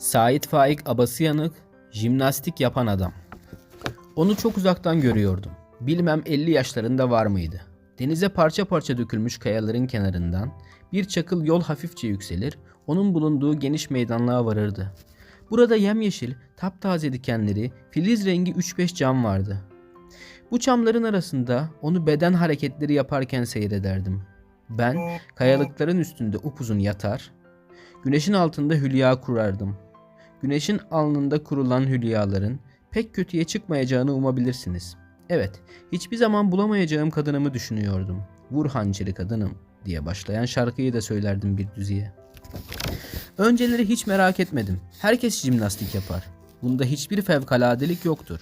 Sait Faik Abasıyanık, jimnastik yapan adam. Onu çok uzaktan görüyordum. Bilmem 50 yaşlarında var mıydı. Denize parça parça dökülmüş kayaların kenarından bir çakıl yol hafifçe yükselir, onun bulunduğu geniş meydanlığa varırdı. Burada yemyeşil, taptaze dikenleri, filiz rengi 3-5 cam vardı. Bu çamların arasında onu beden hareketleri yaparken seyrederdim. Ben kayalıkların üstünde upuzun yatar, güneşin altında hülya kurardım. Güneşin alnında kurulan hülyaların pek kötüye çıkmayacağını umabilirsiniz. Evet, hiçbir zaman bulamayacağım kadınımı düşünüyordum. Vur hançeri kadınım diye başlayan şarkıyı da söylerdim bir düziye. Önceleri hiç merak etmedim. Herkes jimnastik yapar. Bunda hiçbir fevkaladelik yoktur.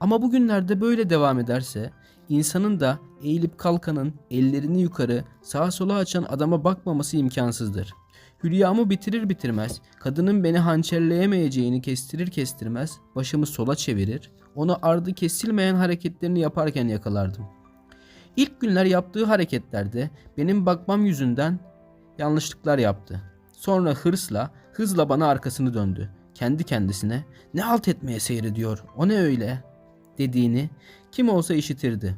Ama bugünlerde böyle devam ederse insanın da eğilip kalkanın ellerini yukarı sağa sola açan adama bakmaması imkansızdır. Hülyamı bitirir bitirmez kadının beni hançerleyemeyeceğini kestirir kestirmez başımı sola çevirir onu ardı kesilmeyen hareketlerini yaparken yakalardım. İlk günler yaptığı hareketlerde benim bakmam yüzünden yanlışlıklar yaptı. Sonra hırsla, hızla bana arkasını döndü. Kendi kendisine ne halt etmeye seyrediyor, o ne öyle dediğini kim olsa işitirdi.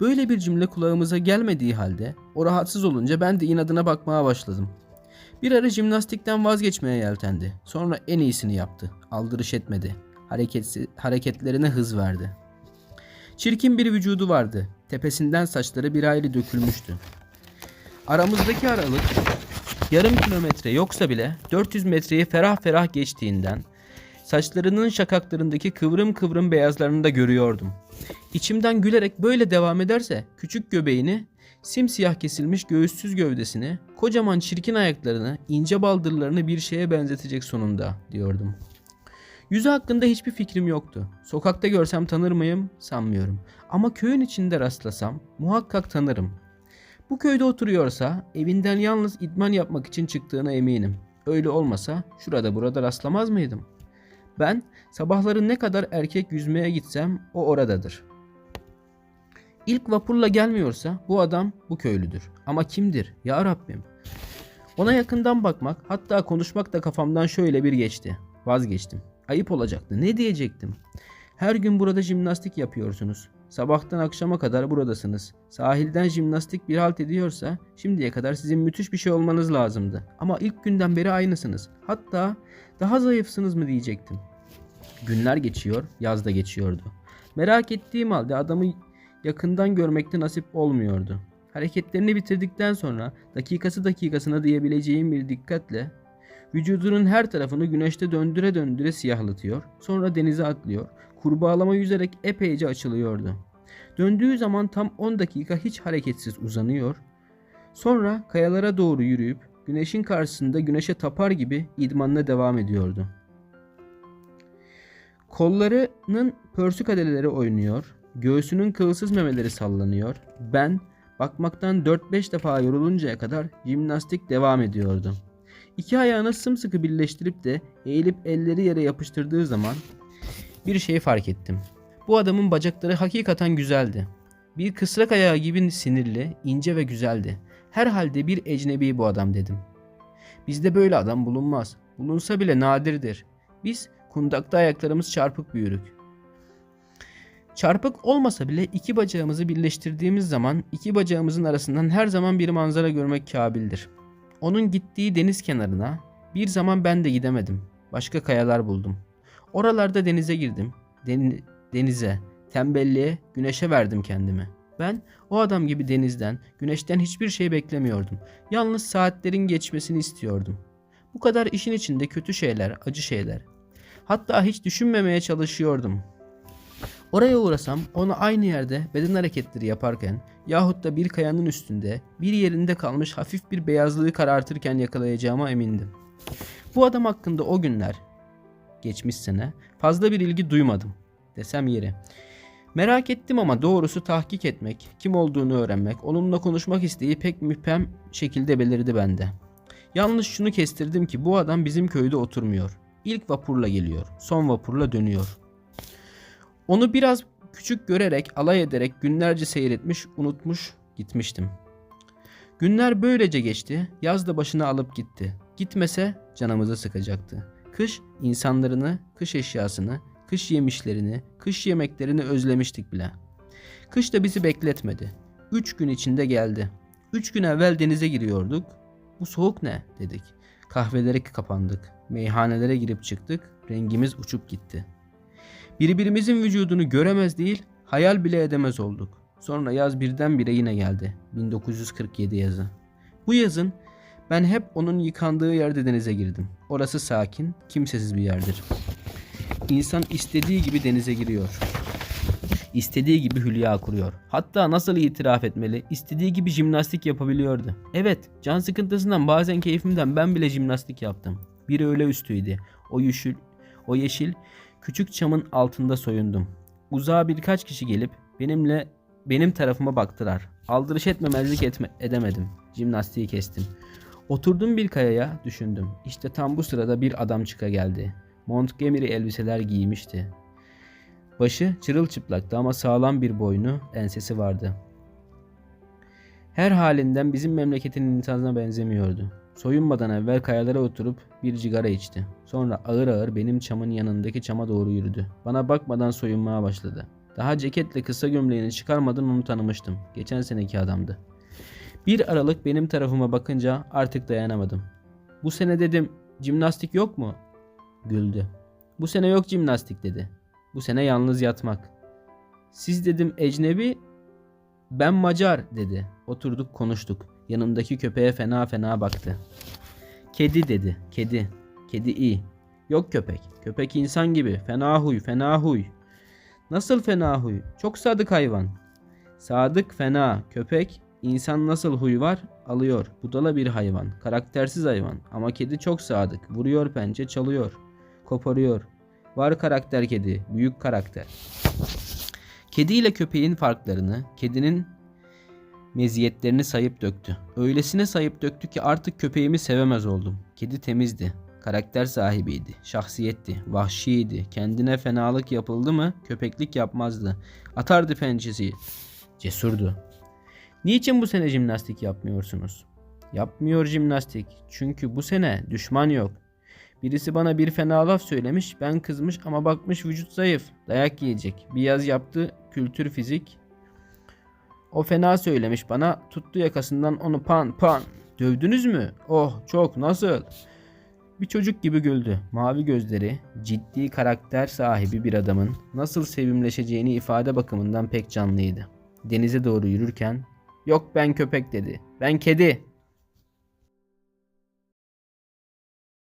Böyle bir cümle kulağımıza gelmediği halde o rahatsız olunca ben de inadına bakmaya başladım. Bir ara jimnastikten vazgeçmeye yeltendi. Sonra en iyisini yaptı. Aldırış etmedi. Hareketsiz, hareketlerine hız verdi. Çirkin bir vücudu vardı. Tepesinden saçları bir ayrı dökülmüştü. Aramızdaki aralık yarım kilometre yoksa bile 400 metreyi ferah ferah geçtiğinden saçlarının şakaklarındaki kıvrım kıvrım beyazlarını da görüyordum. İçimden gülerek böyle devam ederse küçük göbeğini, simsiyah kesilmiş göğüssüz gövdesini, kocaman çirkin ayaklarını, ince baldırlarını bir şeye benzetecek sonunda diyordum. Yüzü hakkında hiçbir fikrim yoktu. Sokakta görsem tanır mıyım? Sanmıyorum. Ama köyün içinde rastlasam muhakkak tanırım. Bu köyde oturuyorsa evinden yalnız idman yapmak için çıktığına eminim. Öyle olmasa şurada burada rastlamaz mıydım? Ben sabahları ne kadar erkek yüzmeye gitsem o oradadır. İlk vapurla gelmiyorsa bu adam bu köylüdür. Ama kimdir? Ya Rabbim. Ona yakından bakmak hatta konuşmak da kafamdan şöyle bir geçti. Vazgeçtim. Ayıp olacaktı. Ne diyecektim? Her gün burada jimnastik yapıyorsunuz. Sabahtan akşama kadar buradasınız. Sahilden jimnastik bir halt ediyorsa şimdiye kadar sizin müthiş bir şey olmanız lazımdı. Ama ilk günden beri aynısınız. Hatta daha zayıfsınız mı diyecektim. Günler geçiyor, yaz da geçiyordu. Merak ettiğim halde adamı yakından görmekte nasip olmuyordu. Hareketlerini bitirdikten sonra dakikası dakikasına diyebileceğim bir dikkatle vücudunun her tarafını güneşte döndüre döndüre siyahlatıyor, sonra denize atlıyor, kurbağalama yüzerek epeyce açılıyordu. Döndüğü zaman tam 10 dakika hiç hareketsiz uzanıyor, sonra kayalara doğru yürüyüp güneşin karşısında güneşe tapar gibi idmanına devam ediyordu. Kollarının pörsük adeleleri oynuyor, göğsünün kılsız memeleri sallanıyor. Ben bakmaktan 4-5 defa yoruluncaya kadar jimnastik devam ediyordu. İki ayağını sımsıkı birleştirip de eğilip elleri yere yapıştırdığı zaman bir şey fark ettim. Bu adamın bacakları hakikaten güzeldi. Bir kısrak ayağı gibi sinirli, ince ve güzeldi. Herhalde bir ecnebi bu adam dedim. Bizde böyle adam bulunmaz. Bulunsa bile nadirdir. Biz kundakta ayaklarımız çarpık büyürük. Çarpık olmasa bile iki bacağımızı birleştirdiğimiz zaman iki bacağımızın arasından her zaman bir manzara görmek kabildir. Onun gittiği deniz kenarına bir zaman ben de gidemedim. Başka kayalar buldum. Oralarda denize girdim. Den- denize, tembelliğe, güneşe verdim kendimi. Ben o adam gibi denizden, güneşten hiçbir şey beklemiyordum. Yalnız saatlerin geçmesini istiyordum. Bu kadar işin içinde kötü şeyler, acı şeyler. Hatta hiç düşünmemeye çalışıyordum. Oraya uğrasam onu aynı yerde beden hareketleri yaparken yahut da bir kayanın üstünde bir yerinde kalmış hafif bir beyazlığı karartırken yakalayacağıma emindim. Bu adam hakkında o günler, geçmiş sene fazla bir ilgi duymadım desem yeri. Merak ettim ama doğrusu tahkik etmek, kim olduğunu öğrenmek, onunla konuşmak isteği pek müphem şekilde belirdi bende. Yalnız şunu kestirdim ki bu adam bizim köyde oturmuyor. İlk vapurla geliyor, son vapurla dönüyor. Onu biraz küçük görerek, alay ederek günlerce seyretmiş, unutmuş, gitmiştim. Günler böylece geçti. Yaz da başına alıp gitti. Gitmese canımızı sıkacaktı. Kış insanlarını, kış eşyasını, kış yemişlerini, kış yemeklerini özlemiştik bile. Kış da bizi bekletmedi. Üç gün içinde geldi. Üç gün evvel denize giriyorduk. Bu soğuk ne dedik. Kahvelere kapandık. Meyhanelere girip çıktık. Rengimiz uçup gitti. Birbirimizin vücudunu göremez değil, hayal bile edemez olduk. Sonra yaz birdenbire yine geldi. 1947 yazı. Bu yazın ben hep onun yıkandığı yerde denize girdim. Orası sakin, kimsesiz bir yerdir. İnsan istediği gibi denize giriyor. İstediği gibi hülya kuruyor. Hatta nasıl itiraf etmeli, istediği gibi jimnastik yapabiliyordu. Evet, can sıkıntısından bazen keyfimden ben bile jimnastik yaptım. Bir öğle üstüydü. O yeşil, o yeşil küçük çamın altında soyundum. Uzağa birkaç kişi gelip benimle benim tarafıma baktılar. Aldırış etmemezlik etme, edemedim. Jimnastiği kestim. Oturdum bir kayaya düşündüm. İşte tam bu sırada bir adam çıka geldi. Montgomery elbiseler giymişti. Başı çırılçıplaktı ama sağlam bir boynu, ensesi vardı. Her halinden bizim memleketin insanına benzemiyordu. Soyunmadan evvel kayalara oturup bir cigara içti. Sonra ağır ağır benim çamın yanındaki çama doğru yürüdü. Bana bakmadan soyunmaya başladı. Daha ceketle kısa gömleğini çıkarmadan onu tanımıştım. Geçen seneki adamdı. Bir aralık benim tarafıma bakınca artık dayanamadım. Bu sene dedim, jimnastik yok mu? Güldü. Bu sene yok jimnastik dedi. Bu sene yalnız yatmak. Siz dedim ecnebi, ben Macar dedi. Oturduk konuştuk. Yanımdaki köpeğe fena fena baktı. Kedi dedi. Kedi. Kedi iyi. Yok köpek. Köpek insan gibi. Fena huy, fena huy. Nasıl fena huy? Çok sadık hayvan. Sadık fena. Köpek insan nasıl huy var? Alıyor. Budala bir hayvan. Karaktersiz hayvan. Ama kedi çok sadık. Vuruyor pençe çalıyor. Koparıyor. Var karakter kedi. Büyük karakter. Kedi ile köpeğin farklarını, kedinin meziyetlerini sayıp döktü. Öylesine sayıp döktü ki artık köpeğimi sevemez oldum. Kedi temizdi, karakter sahibiydi, şahsiyetti, vahşiydi. Kendine fenalık yapıldı mı köpeklik yapmazdı. Atardı pençesi. Cesurdu. Niçin bu sene jimnastik yapmıyorsunuz? Yapmıyor jimnastik. Çünkü bu sene düşman yok. Birisi bana bir fena laf söylemiş, ben kızmış ama bakmış vücut zayıf, dayak yiyecek. Bir yaz yaptı, kültür fizik. O fena söylemiş bana, tuttu yakasından onu pan pan. Dövdünüz mü? Oh çok nasıl? Bir çocuk gibi güldü. Mavi gözleri, ciddi karakter sahibi bir adamın nasıl sevimleşeceğini ifade bakımından pek canlıydı. Denize doğru yürürken, yok ben köpek dedi, ben kedi